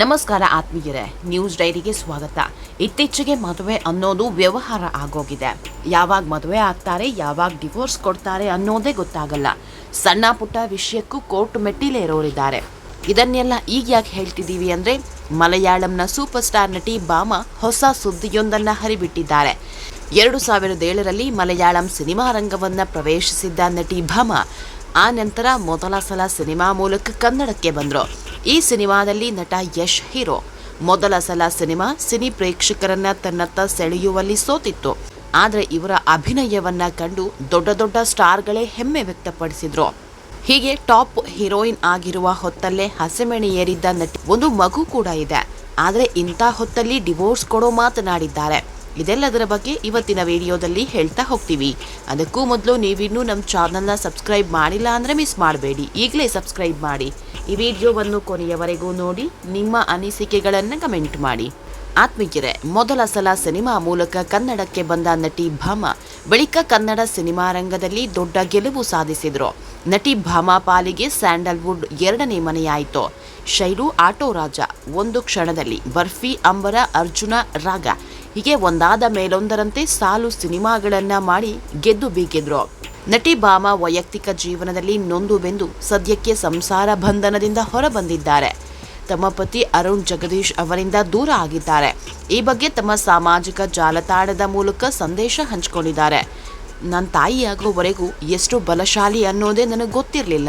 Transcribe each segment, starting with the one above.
ನಮಸ್ಕಾರ ಆತ್ಮೀಯರೇ, ನ್ಯೂಸ್ ಡೈರಿಗೆ ಸ್ವಾಗತ. ಇತ್ತೀಚೆಗೆ ಮದುವೆ ಅನ್ನೋದು ವ್ಯವಹಾರ ಆಗೋಗಿದೆ. ಯಾವಾಗ ಮದುವೆ ಆಗ್ತಾರೆ, ಯಾವಾಗ ಡಿವೋರ್ಸ್ ಕೊಡ್ತಾರೆ ಅನ್ನೋದೇ ಗೊತ್ತಾಗಲ್ಲ. ಸಣ್ಣ ಪುಟ್ಟ ವಿಷಯಕ್ಕೂ ಕೋರ್ಟ್ ಮೆಟ್ಟಿಲೇರೋರಿದ್ದಾರೆ ಇದನ್ನೆಲ್ಲ ಈಗ ಯಾಕೆ ಹೇಳ್ತಿದ್ದೀವಿ ಅಂದ್ರೆ, ಮಲಯಾಳಂನ ಸೂಪರ್ ಸ್ಟಾರ್ ನಟಿ ಬಾಮ ಹೊಸ ಸುದ್ದಿಯೊಂದನ್ನ ಹರಿಬಿಟ್ಟಿದ್ದಾರೆ. ಎರಡು ಸಾವಿರದ ಏಳರಲ್ಲಿ ಮಲಯಾಳಂ ಸಿನಿಮಾ ರಂಗವನ್ನ ಪ್ರವೇಶಿಸಿದ್ದ ನಟಿ ಭಾಮ, ಆ ನಂತರ ಮೊದಲ ಸಲ ಸಿನಿಮಾ ಮೂಲಕ ಕನ್ನಡಕ್ಕೆ ಬಂದರು. ಈ ಸಿನಿಮಾದಲ್ಲಿ ನಟ ಯಶ್ ಹೀರೋ. ಮೊದಲ ಸಲ ಸಿನಿಮಾ ಸಿನಿ ಪ್ರೇಕ್ಷಕರನ್ನ ತನ್ನತ್ತ ಸೆಳೆಯುವಲ್ಲಿ ಸೋತಿತ್ತು. ಆದರೆ ಇವರ ಅಭಿನಯವನ್ನ ಕಂಡು ದೊಡ್ಡ ದೊಡ್ಡ ಸ್ಟಾರ್ಗಳೇ ಹೆಮ್ಮೆ ವ್ಯಕ್ತಪಡಿಸಿದ್ರು. ಹೀಗೆ ಟಾಪ್ ಹೀರೋಯಿನ್ ಆಗಿರುವ ಹೊತ್ತಲ್ಲೇ ಹಸೆಮಣೆ ಏರಿದ್ದ ನಟಿ, ಒಂದು ಮಗು ಕೂಡ ಇದೆ. ಆದರೆ ಇಂಥ ಹೊತ್ತಲ್ಲಿ ಡಿವೋರ್ಸ್ ಕೊಡೋ ಮಾತನಾಡಿದ್ದಾರೆ. ಇದೆಲ್ಲದರ ಬಗ್ಗೆ ಇವತ್ತಿನ ವಿಡಿಯೋದಲ್ಲಿ ಹೇಳ್ತಾ ಹೋಗ್ತೀವಿ. ಅದಕ್ಕೂ ಮೊದಲು ನೀವಿನ್ನೂ ನಮ್ಮ ಚಾನಲ್ನ ಸಬ್ಸ್ಕ್ರೈಬ್ ಮಾಡಿಲ್ಲ ಅಂದರೆ ಮಿಸ್ ಮಾಡಬೇಡಿ. ಈಗಲೇ ಸಬ್ಸ್ಕ್ರೈಬ್ ಮಾಡಿ. ಈ ವಿಡಿಯೋವನ್ನು ಕೊನೆಯವರೆಗೂ ನೋಡಿ, ನಿಮ್ಮ ಅನಿಸಿಕೆಗಳನ್ನು ಕಮೆಂಟ್ ಮಾಡಿ. ಆತ್ಮೀಯರೇ ಮೊದಲ ಸಲ ಸಿನಿಮಾ ಮೂಲಕ ಕನ್ನಡಕ್ಕೆ ಬಂದ ನಟಿ ಭಾಮ, ಬಳಿಕ ಕನ್ನಡ ಸಿನಿಮಾ ರಂಗದಲ್ಲಿ ದೊಡ್ಡ ಗೆಲುವು ಸಾಧಿಸಿದ್ರು. ನಟಿ ಭಾಮ ಪಾಲಿಗೆ ಸ್ಯಾಂಡಲ್ವುಡ್ ಎರಡನೇ ಮನೆಯಾಯಿತು. ಶೈಲು ಆಟೋ ರಾಜ, ಒಂದು ಕ್ಷಣದಲ್ಲಿ ಬರ್ಫಿ, ಅಂಬರ, ಅರ್ಜುನ, ರಾಗ ಹೀಗೆ ಒಂದಾದ ಮೇಲೊಂದರಂತೆ ಸಾಲು ಸಿನಿಮಾಗಳನ್ನ ಮಾಡಿ ಗೆದ್ದು ಬೀಗಿದ್ರು. ನಟಿ ಬಾಮಾ ವೈಯಕ್ತಿಕ ಜೀವನದಲ್ಲಿ ನೊಂದು ಬೆಂದು ಸದ್ಯಕ್ಕೆ ಸಂಸಾರ ಬಂಧನದಿಂದ ಹೊರಬಂದಿದ್ದಾರೆ. ತಮ್ಮ ಪತಿ ಅರುಣ್ ಜಗದೀಶ್ ಅವರಿಂದ ದೂರ ಆಗಿದ್ದಾರೆ. ಈ ಬಗ್ಗೆ ತಮ್ಮ ಸಾಮಾಜಿಕ ಜಾಲತಾಣದ ಮೂಲಕ ಸಂದೇಶ ಹಂಚಿಕೊಂಡಿದ್ದಾರೆ. ನನ್ನ ತಾಯಿಯಾಗುವವರೆಗೂ ಎಷ್ಟು ಬಲಶಾಲಿ ಅನ್ನೋದೇ ನನಗೆ ಗೊತ್ತಿರಲಿಲ್ಲ.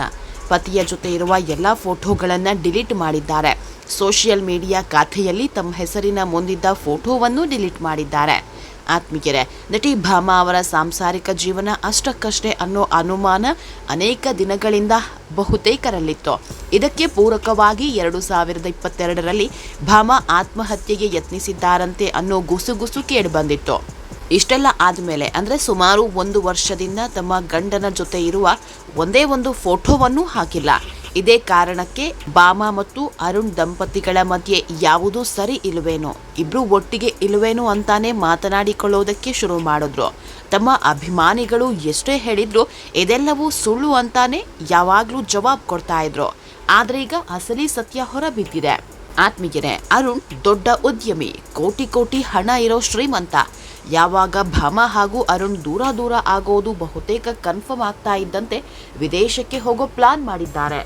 ಪತಿಯ ಜೊತೆ ಇರುವ ಎಲ್ಲ ಫೋಟೋಗಳನ್ನು ಡಿಲೀಟ್ ಮಾಡಿದ್ದಾರೆ. ಸೋಷಿಯಲ್ ಮೀಡಿಯಾ ಖಾತೆಯಲ್ಲಿ ತಮ್ಮ ಹೆಸರಿನ ಮುಂದಿದ್ದ ಫೋಟೋವನ್ನು ಡಿಲೀಟ್ ಮಾಡಿದ್ದಾರೆ. ಆತ್ಮೀಯರೇ, ನಟಿ ಭಾಮಾ ಅವರ ಸಾಂಸಾರಿಕ ಜೀವನ ಅಷ್ಟಕ್ಕಷ್ಟೇ ಅನ್ನೋ ಅನುಮಾನ ಅನೇಕ ದಿನಗಳಿಂದ ಬಹುತೇಕರಲ್ಲಿತ್ತು ಇದಕ್ಕೆ ಪೂರಕವಾಗಿ ಎರಡು ಸಾವಿರದ ಇಪ್ಪತ್ತೆರಡರಲ್ಲಿ ಭಾಮಾ ಆತ್ಮಹತ್ಯೆಗೆ ಯತ್ನಿಸಿದ್ದಾರಂತೆ ಅನ್ನೋ ಗುಸುಗುಸು ಕೇಳಿಬಂದಿತ್ತು ಇಷ್ಟೆಲ್ಲ ಆದಮೇಲೆ, ಅಂದರೆ ಸುಮಾರು ಒಂದು ವರ್ಷದಿಂದ ತಮ್ಮ ಗಂಡನ ಜೊತೆ ಇರುವ ಒಂದೇ ಒಂದು ಫೋಟೋವನ್ನು ಹಾಕಿಲ್ಲ. ಇದೇ ಕಾರಣಕ್ಕೆ ಬಾಮಾ ಮತ್ತು ಅರುಣ್ ದಂಪತಿಗಳ ಮಧ್ಯೆ ಯಾವುದೂ ಸರಿ ಇಲ್ವೇನೋ ಇಬ್ರು ಒಟ್ಟಿಗೆ ಇಲ್ವೇನೋ ಅಂತಾನೆ ಮಾತನಾಡಿಕೊಳ್ಳೋದಕ್ಕೆ ಶುರು ಮಾಡಿದ್ರು. ತಮ್ಮ ಅಭಿಮಾನಿಗಳು ಎಷ್ಟೇ ಹೇಳಿದ್ರು ಇದೆಲ್ಲವೂ ಸುಳ್ಳು ಅಂತಾನೆ ಯಾವಾಗಲೂ ಜವಾಬ್ ಕೊಡ್ತಾ ಇದ್ರು. ಆದ್ರೆ ಈಗ ಅಸಲಿ ಸತ್ಯ ಹೊರಬಿದ್ದಿದೆ ಆತ್ಮೀಯರೇ, ಅರುಣ್ ದೊಡ್ಡ ಉದ್ಯಮಿ, ಕೋಟಿ ಕೋಟಿ ಹಣ ಇರೋ ಶ್ರೀಮಂತ. ಯಾವಾಗ ಭಮ ಹಾಗೂ ಅರುಣ್ ದೂರ ದೂರ ಆಗೋದು ಬಹುತೇಕ ಕನ್ಫರ್ಮ್ ಆಗ್ತಾ ಇದ್ದಂತೆ ವಿದೇಶಕ್ಕೆ ಹೋಗೋ ಪ್ಲಾನ್ ಮಾಡಿದ್ದಾರೆ.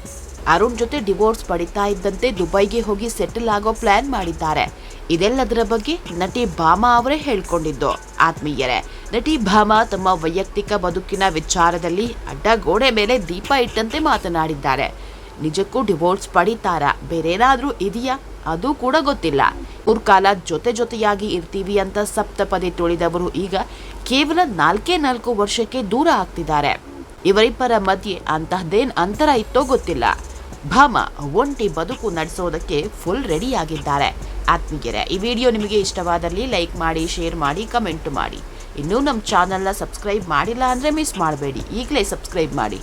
ಅರುಣ್ ಜೊತೆ ಡಿವೋರ್ಸ್ ಪಡಿತಾ ಇದ್ದಂತೆ ದುಬೈಗೆ ಹೋಗಿ ಸೆಟಲ್ ಆಗೋ ಪ್ಲಾನ್ ಮಾಡಿದ್ದಾರೆ. ಇದೆಲ್ಲದರ ಬಗ್ಗೆ ನಟಿ ಭಾಮಾ ಅವರೇ ಹೇಳ್ಕೊಂಡಿದ್ದು. ಆತ್ಮೀಯರೇ, ನಟಿ ಭಾಮಾ ತಮ್ಮ ವೈಯಕ್ತಿಕ ಬದುಕಿನ ವಿಚಾರದಲ್ಲಿ ಅಡ್ಡ ಗೋಡೆ ಮೇಲೆ ದೀಪ ಇಟ್ಟಂತೆ ಮಾತನಾಡಿದ್ದಾರೆ. ನಿಜಕ್ಕೂ ಡಿವೋರ್ಸ್ ಪಡಿತಾರಾ? ಬೇರೇನಾದರೂ ಇದೆಯಾ? ಅದು ಕೂಡ ಗೊತ್ತಿಲ್ಲ. ಮೂರ್ ಕಾಲ ಜೊತೆ ಜೊತೆಯಾಗಿ ಇರ್ತೀವಿ ಅಂತ ಸಪ್ತಪದಿ ತುಳಿದವರು ಈಗ ಕೇವಲ ನಾಲ್ಕೇ ನಾಲ್ಕು ವರ್ಷಕ್ಕೆ ದೂರ ಆಗ್ತಿದ್ದಾರೆ. ಇವರಿಬ್ಬರ ಮಧ್ಯೆ ಅಂತಹದ್ದೇನ್ ಅಂತರ ಇತ್ತೋ ಗೊತ್ತಿಲ್ಲ. ಭಾಮ ಒಂಟಿ ಬದುಕು ನಡೆಸೋದಕ್ಕೆ ಫುಲ್ ರೆಡಿ ಆಗಿದ್ದಾರೆ ಆತ್ಮೀಯರೇ, ಈ ವಿಡಿಯೋ ನಿಮಗೆ ಇಷ್ಟವಾದಲ್ಲಿ ಲೈಕ್ ಮಾಡಿ ಶೇರ್ ಮಾಡಿ ಕಮೆಂಟ್ ಮಾಡಿ. ಇನ್ನೂ ನಮ್ಮ ಚಾನಲ್ನ ಸಬ್ಸ್ಕ್ರೈಬ್ ಮಾಡಿಲ್ಲ ಅಂದರೆ ಮಿಸ್ ಮಾಡಬೇಡಿ. ಈಗಲೇ ಸಬ್ಸ್ಕ್ರೈಬ್ ಮಾಡಿ.